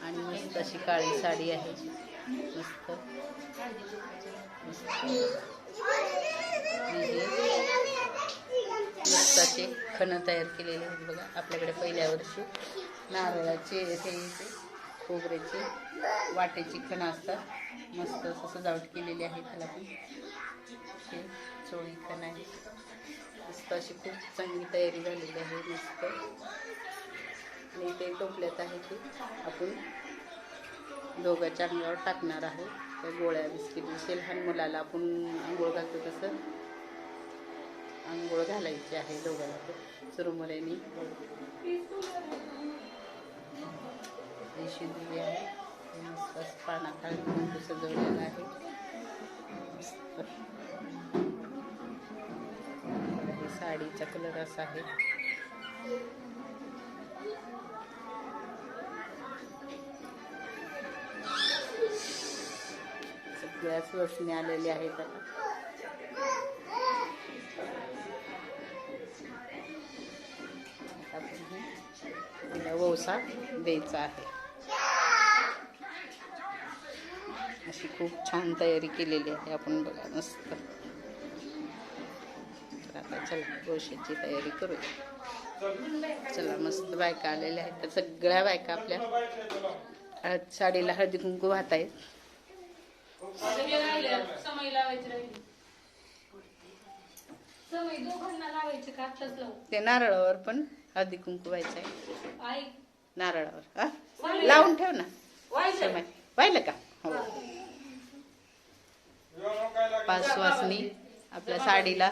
आणि मस्त अशी काळी साडी आहे. मस्त. मस्ताचे हे मस्त. असे खण तयार केलेले आहेत बघा. आपल्याकडे पहिल्या वर्षी नारळाचे हे ते खोबऱ्याचे वाटेची खणं असतात. मस्त असं सजावट केलेली आहे त्याला पण. हे चोळी खण आहे मस्त अशी खूप चांगली तयारी झालेली आहे. मस्त. आणि ते टोपल्यात आहे ते आपण दोघांच्या अंगावर टाकणार आहोत त्या गोळ्या बिस्किट जसे लहान मुलाला आपण आंघोळ घालतो तसं. आंघोळ घालायची आहे दोघांना तर चुरमुऱ्यानी देशी दिली आहे. आसपास मस्त सजवलेलं आहे. साडीचा कलर असा आहे. गॅस सुवासिनी आलेल्या आहेत आता आता तिला द्यायचा आहे. अशी खूप छान तयारी केलेली आहे आपण बघा मस्त. तर आता चला गोशीची तयारी करूया. चला मस्त बायका आलेल्या आहेत. तर सगळ्या बायका आपल्या हळद साडीला हळदी कुंकू वाहत आहेत राहिले. समय लावायची राहिली. समय दोघांना लावायचे का? आत्ताच लावू. ते नारळावर पण हळदी कुंकू व्हायचं आहे आई. नारळावर हा? लावून ठेव ना. व्हायचं समय पाहिलं का? हो. पाच वासनी आपल्या साडीला.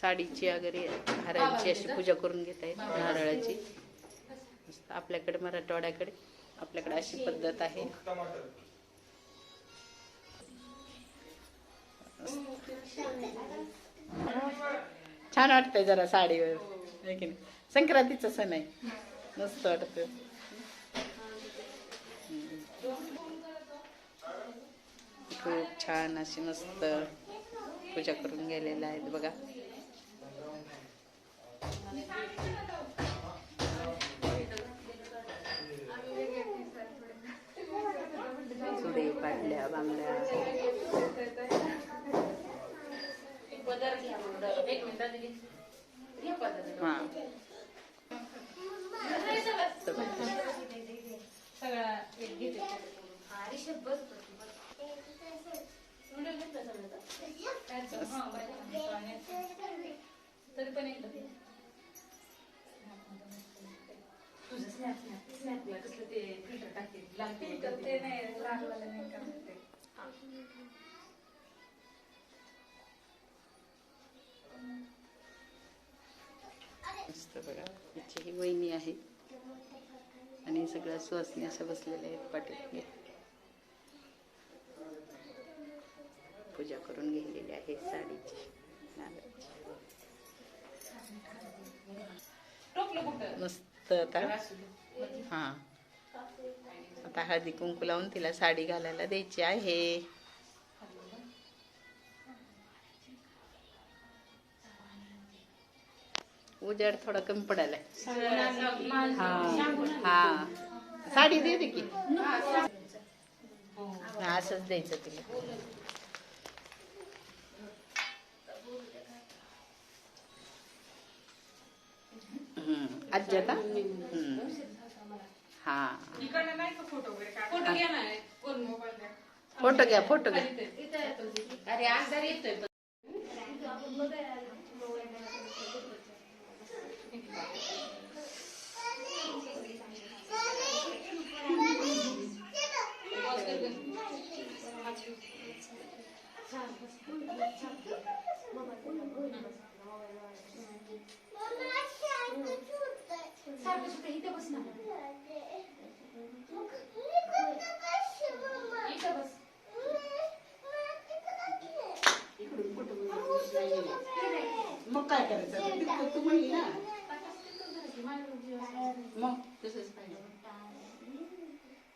साडीची वगैरे हारांची अशी पूजा करून घेत आहेत नारळाची. मस्त आपल्याकडे मराठवाड्याकडे आपल्याकडे अशी पद्धत आहे. छान वाटतंय जरा साडीवर है की नाही? संक्रांतीचा सण आहे. मस्त वाटतं खूप छान अशी मस्त पूजा करून गेलेल्या आहेत बघा चुडे पाडल्या बांगड्या एक पदर घ्या मग. एक मिनिट दिली घे पदर हा सगळा एक घेते तरी पण एकदा तुझं स्नॅप स्नॅप स्नॅपला कसलं ते फिल्टर टाकते लागते ते नाही लागलं नाही का ते मस्त बघा. ही वहिनी आहे. आणि सगळ्या सुवासनी अशा बसलेल्या आहेत पाटील. पूजा करून घेतलेली आहे साडीची मस्त आता. हा. आता हळदी कुंकू लावून तिला साडी घालायला द्यायची आहे. उजेड थोडा कमी पडायला हा हा। साडी दे दे की? हा, असंच द्यायचं तिला हम्म. आजी हम्म. हा। फ़ोटो घ्या ना कोण मोबाईल द्या फ़ोटो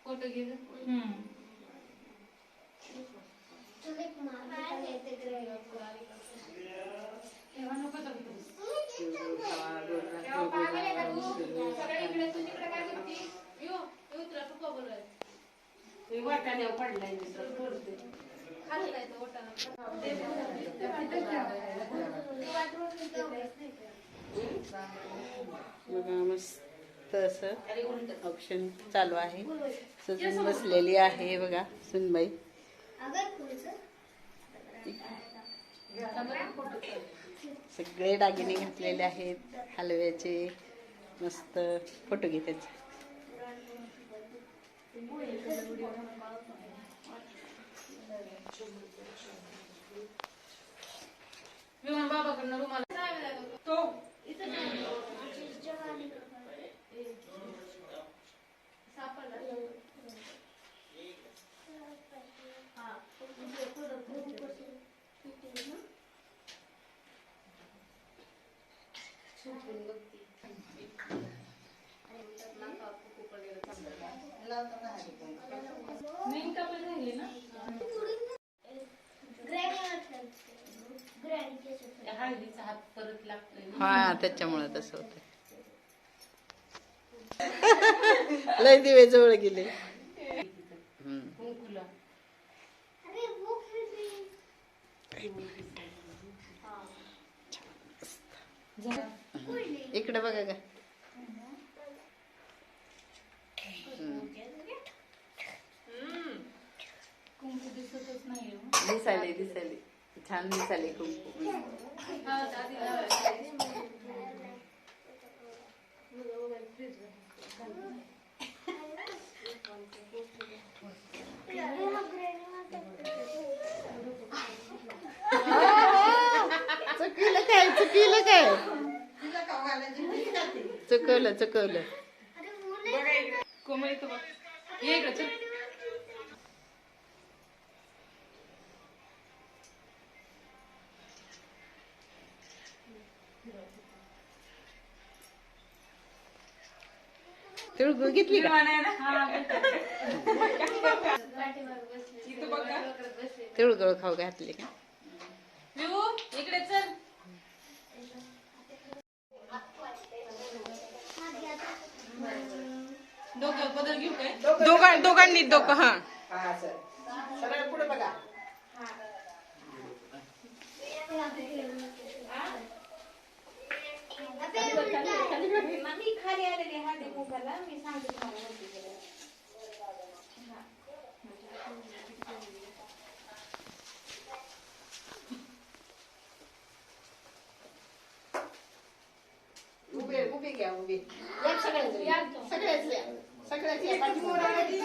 Mau ke gereja. पडलाय मस्त असं ऑप्शन चालू आहे. सजून बसलेली आहे बघा सुनबाई. सगळे दागिने घातलेले आहेत हलव्याचे मस्त फोटो घे त्याचे. बाबाकडनं रुमाला. तो मिनिटं पण राहिली ना त्या हळदीचा हात परत लागतोय ना. हा त्याच्यामुळे तसं होतं लय दिवे जवळ गेले. इकडे बघा का कुंकू दिसतच नाही दिसायले दिसायले. छान दिसायले कुंकू. हा. चुकलं काय? चुकलं काय? चुकवलं चुकवलं. कोमल इथं बघ. ये इकडं चल. तिळगुळ घेतली का? हा तिळगुळ खाऊ घातली का? इकडे चल. डोक्यावर बदल घेऊ काय? दोघां दोघांनी डोकं हा. उभे उभे घ्या उभे. या सगळ्याच या. सगळ्याच या. सगळ्याच या पाठीमागे.